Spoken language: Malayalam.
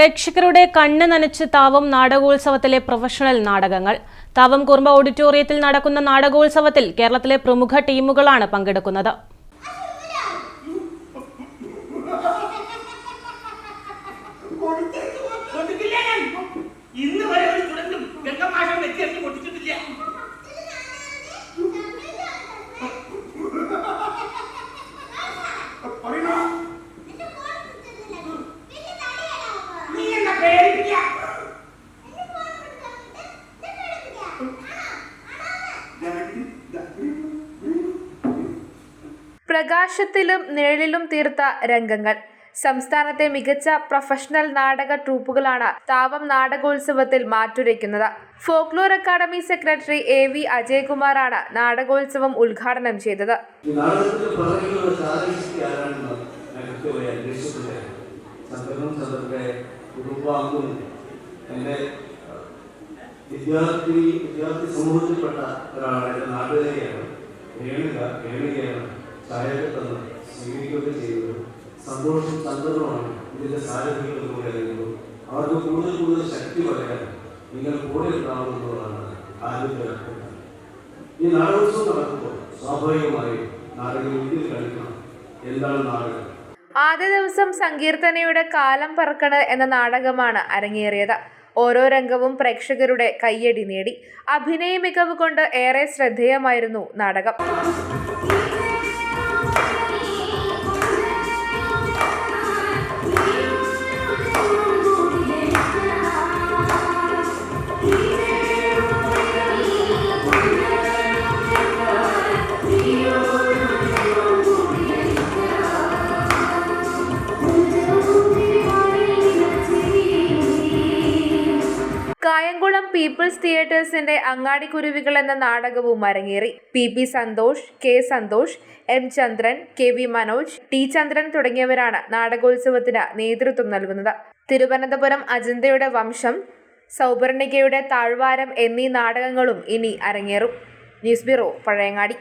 പ്രേക്ഷകരുടെ കണ്ണ് നനച്ച് താവം നാടകോത്സവത്തിലെ പ്രൊഫഷണൽ നാടകങ്ങൾ. താവം കുറുമ്പ ഓഡിറ്റോറിയത്തിൽ നടക്കുന്ന നാടകോത്സവത്തിൽ കേരളത്തിലെ പ്രമുഖ ടീമുകളാണ് പങ്കെടുക്കുന്നത്. ഇന്ന് വരെ ഒരു പ്രകാശത്തിലും നിഴലിലും തീർത്ത രംഗങ്ങൾ. സംസ്ഥാനത്തെ മികച്ച പ്രൊഫഷണൽ നാടക ട്രൂപ്പുകളാണ് താവം നാടകോത്സവത്തിൽ മാറ്റുരയ്ക്കുന്നത്. Folklore academy secretary A V അജയകുമാറാണ് നാടകോത്സവം ഉദ്ഘാടനം ചെയ്തത്. വിദ്യാർത്ഥി വിദ്യാർത്ഥി സമൂഹത്തിൽപ്പെട്ട എന്റെ നാട്ടുകാരിയാണ്. രേണുക രേണുകയാണ്. ഛായാഗ്രഹം സ്വീകരിക്കുകയൊക്കെ ചെയ്തത് സന്തോഷം തന്നതുമാണ്. ഇതിന്റെ സാരഥികളിലൂടെ അറിയുന്നത് അവർക്ക് കൂടുതൽ കൂടുതൽ ശക്തി പറയാൻ നിങ്ങൾ കൂടെ ഉണ്ടാവുന്നതാണ് ആദ്യത്തെ ഈ നാടോത്സവം നടക്കുമ്പോൾ സ്വാഭാവികമായും നാടകം ഇതിൽ കളിക്കണം. എന്താണ് നാടകം? ആദ്യ ദിവസം സങ്കീർത്തനയുടെ കാലം പറക്കണ് എന്ന നാടകമാണ് അരങ്ങേറിയത്. ഓരോ രംഗവും പ്രേക്ഷകരുടെ കയ്യടി നേടി. അഭിനയ മികവ് കൊണ്ട് ഏറെ ശ്രദ്ധേയമായിരുന്നു നാടകം. കായംകുളം പീപ്പിൾസ് തിയേറ്റേഴ്സിന്റെ അങ്ങാടിക്കുരുവികൾ എന്ന നാടകവും അരങ്ങേറി. P. P. Santhosh K. Santhosh M. Chandran K. V. Manoj T. Chandran തുടങ്ങിയവരാണ് നാടകോത്സവത്തിന് നേതൃത്വം നൽകുന്നത്. തിരുവനന്തപുരം അജന്തയുടെ വംശം സൗപർണികയുടെ താഴ്വാരം എന്നീ നാടകങ്ങളും ഇനി അരങ്ങേറും. News bureau Pazhayangadi.